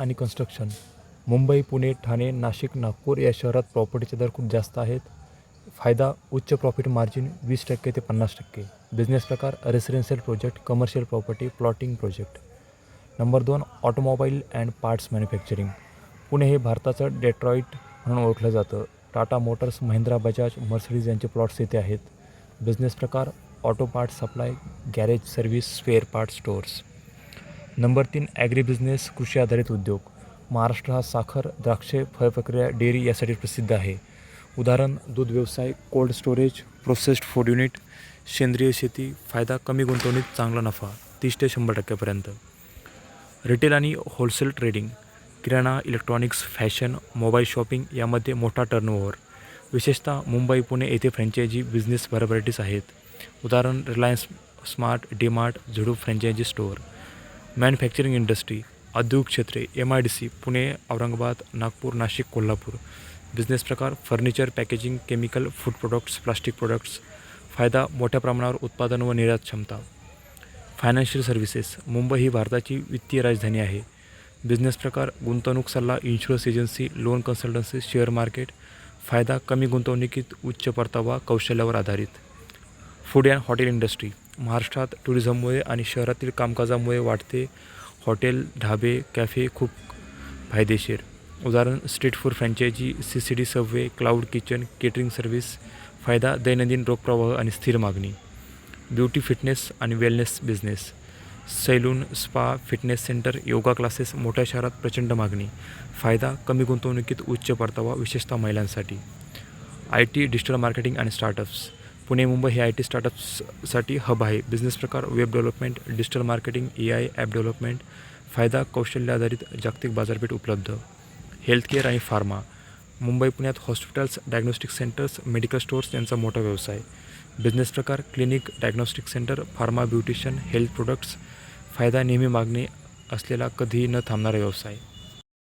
आणि कन्स्ट्रक्शन मुंबई पुणे ठाणे नाशिक नागपूर या शहरात प्रॉपर्टीचे दर खूप जास्त आहेत. फायदा उच्च प्रॉफिट मार्जिन वीस टक्के ते पन्नास टक्के. बिझनेस प्रकार residential project commercial property plotting project number दोन automobile and parts manufacturing Pune हे भारताचं डेट्रॉईट म्हणून ओळखलं जातं. टाटा मोटर्स महिंद्रा बजाज मर्सिडीज यांचे प्लॉट्स येथे आहेत. बिझनेस प्रकार auto parts supply garage service spare part stores number तीन ॲग्री बिझनेस कृषी आधारित उद्योग. महाराष्ट्र हा साखर द्राक्षे फळप्रक्रिया डेअरी यासाठी प्रसिद्ध आहे. उदाहरण दूध व्यवसाय cold storage processed food unit सेंद्रिय शेती फायदा कमी गुंतवणूक चांगला नफा तीस ते शंभर टक्क्यापर्यंत. रिटेल आणि होलसेल ट्रेडिंग किराणा इलेक्ट्रॉनिक्स फॅशन मोबाईल शॉपिंग यामध्ये मोठा टर्नओव्हर विशेषतः मुंबई पुणे येथे फ्रँचायझी बिझनेस व्हरायटीज आहेत. उदाहरण Reliance Smart DMart Zudio franchise store manufacturing industry औद्योगिक क्षेत्रे M I D C Pune Aurangabad Nagpur Nashik Kolhapur. Business प्रकार furniture packaging chemical food products plastic products. फायदा मोठ्या प्रमाणावर उत्पादन व निर्यात क्षमता. फायनान्शियल सर्व्हिसेस मुंबई ही भारताची वित्तीय राजधानी आहे. बिझनेस प्रकार गुंतवणूक सल्ला insurance agency loan consultancy share market. फायदा कमी गुंतवणुकीत उच्च परतावा कौशल्यावर आधारित. फूड अँड हॉटेल इंडस्ट्री महाराष्ट्रात टुरिझममुळे आणि शहरातील कामकाजामुळे वाढते हॉटेल ढाबे कॅफे खूप फायदेशीर. उदाहरण street food franchise C C D Subway cloud kitchen catering service फायदा दैनंदिन रोखप्रवाह आणि स्थिर मागणी. ब्युटी फिटनेस आणि wellness business. Salon spa fitness centre yoga classes मोठ्या शहरात प्रचंड मागणी. फायदा कमी गुंतवणुकीत उच्च परतावा विशेषतः महिलांसाठी. आय टी डिजिटल मार्केटिंग आणि स्टार्टअप्स. पुणे मुंबई हे आय टी स्टार्टअप्ससाठी हब आहे. बिझनेस प्रकार web development digital marketing A I app development फायदा कौशल्य आधारित जागतिक बाजारपेठ उपलब्ध. हेल्थकेअर आणि फार्मा. मुंबई पुण्यात hospitals diagnostic centres medical stores यांचा मोठा व्यवसाय. बिझनेस प्रकार clinic diagnostic centre pharma beautician health products. फायदा नेहमी मागणी असलेला कधीही न थांबणारा व्यवसाय.